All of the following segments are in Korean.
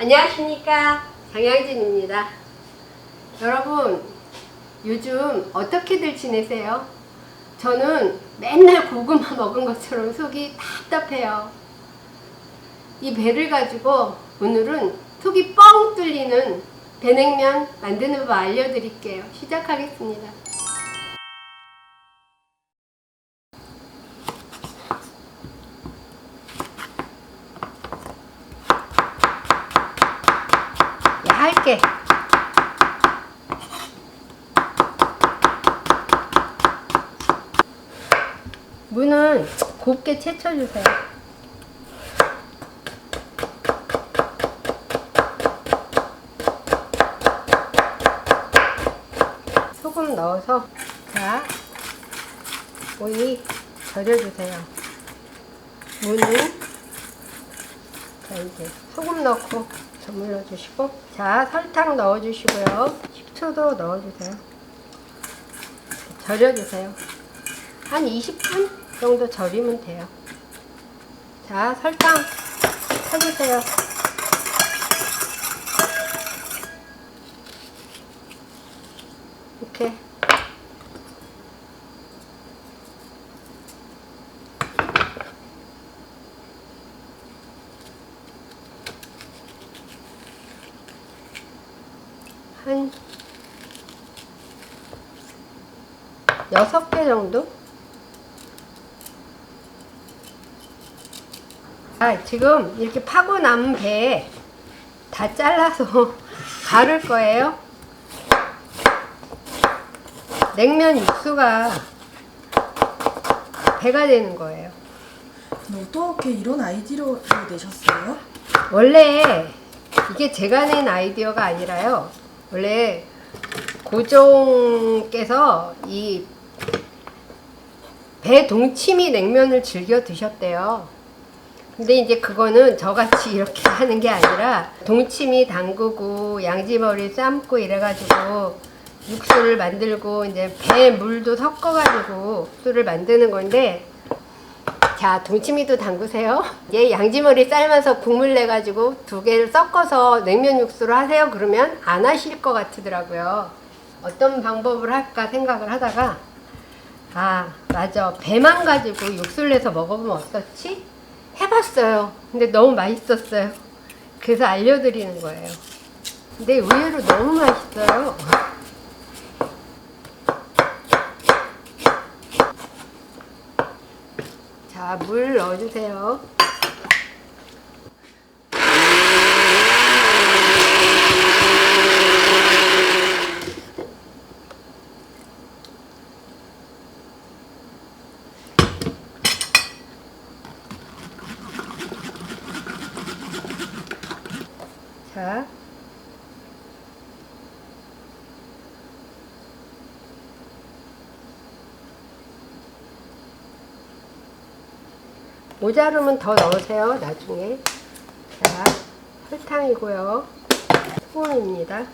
안녕하십니까 장양진입니다. 여러분 요즘 어떻게들 지내세요? 저는 맨날 고구마 먹은 것처럼 속이 답답해요. 이 배를 가지고 오늘은 속이 뻥 뚫리는 배냉면 만드는 법 알려드릴게요. 시작하겠습니다. 얇게 무는 곱게 채쳐주세요. 소금 넣어서 자 오이 절여주세요. 무는 자 이제 소금 넣고 저물러 주시고 자 설탕 넣어 주시고요. 식초도 넣어 주세요. 절여 주세요. 한 20분 정도 절이면 돼요. 자 설탕 쳐주세요. 이렇게 한 여섯 개 정도? 아, 지금 이렇게 파고 남은 배 다 잘라서 가를 거예요. 냉면 육수가 배가 되는 거예요. 어떻게 이런 아이디어를 내셨어요? 원래 이게 제가 낸 아이디어가 아니라요. 원래 고종께서 이 배동치미 냉면을 즐겨 드셨대요. 근데 이제 그거는 저같이 이렇게 하는 게 아니라 동치미 담그고 양지머리 삶고 이래가지고 육수를 만들고 이제 배 물도 섞어가지고 육수를 만드는 건데 자, 동치미도 담그세요. 얘 양지머리 삶아서 국물 내가지고 두 개를 섞어서 냉면 육수로 하세요. 그러면 안 하실 것 같더라고요. 어떤 방법을 할까 생각을 하다가, 아, 맞아. 배만 가지고 육수를 내서 먹어보면 어떻지? 해봤어요. 근데 너무 맛있었어요. 그래서 알려드리는 거예요. 근데 의외로 너무 맛있어요. 자, 물 넣어주세요. 자, 모자르면 더 넣으세요, 나중에. 자, 설탕이고요. 소금입니다.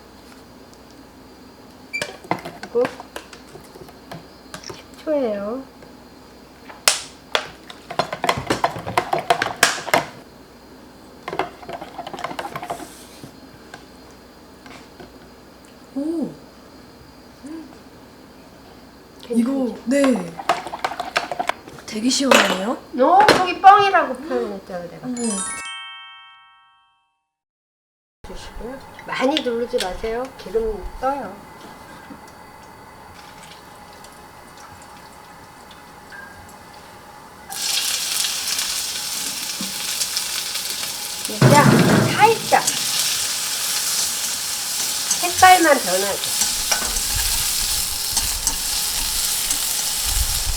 그리고 식초예요. 오, 이거 네, 되게 시원하네요. 너 속이 뻥이라고 표현했잖아, 내가. 음. 주시고요. 많이 누르지 마세요. 기름 떠요. 진짜 살짝 색깔만 변하게.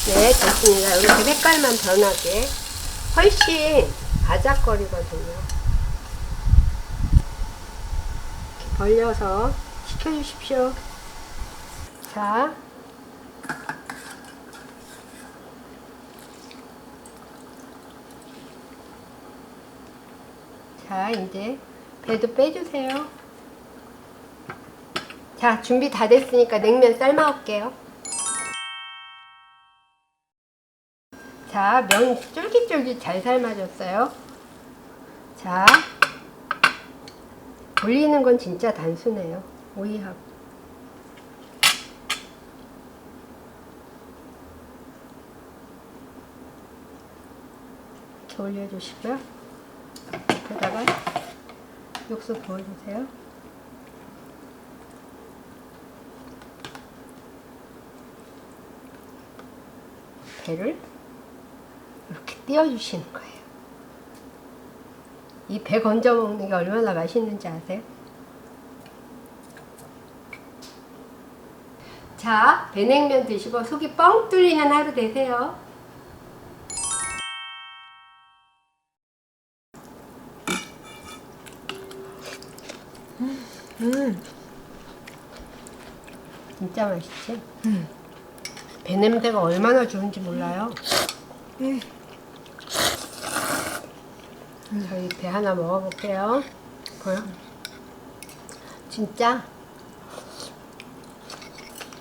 네, 됐습니다. 이렇게 색깔만 변하게. 훨씬 아작거리거든요. 벌려서 식혀주십시오. 자. 자, 이제 배도 빼주세요. 자, 준비 다 됐으니까 냉면 삶아올게요. 자, 면 쫄깃쫄깃 잘 삶아졌어요. 자, 올리는 건 진짜 단순해요. 오이하고. 이렇게 올려주시고요. 여기다가 육수 부어주세요. 배를 띄워주시는 거예요. 이 배 건져 먹는 게 얼마나 맛있는지 아세요? 자, 배냉면 드시고 속이 뻥 뚫리는 하루 되세요. 음. 진짜 맛있지? 음. 배 냄새가 얼마나 좋은지 몰라요. 음. 저희 배 하나 먹어볼게요. 보여? 진짜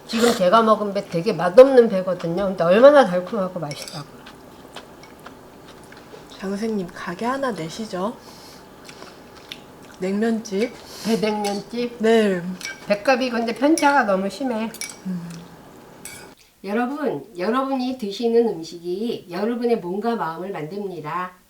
지금 제가 먹은 배 되게 맛없는 배거든요. 근데 얼마나 달콤하고 맛있다고. 장선생님 가게 하나 내시죠? 냉면집. 배냉면집. 네. 백갑이 근데 편차가 너무 심해. 여러분, 여러분이 드시는 음식이 여러분의 몸과 마음을 만듭니다.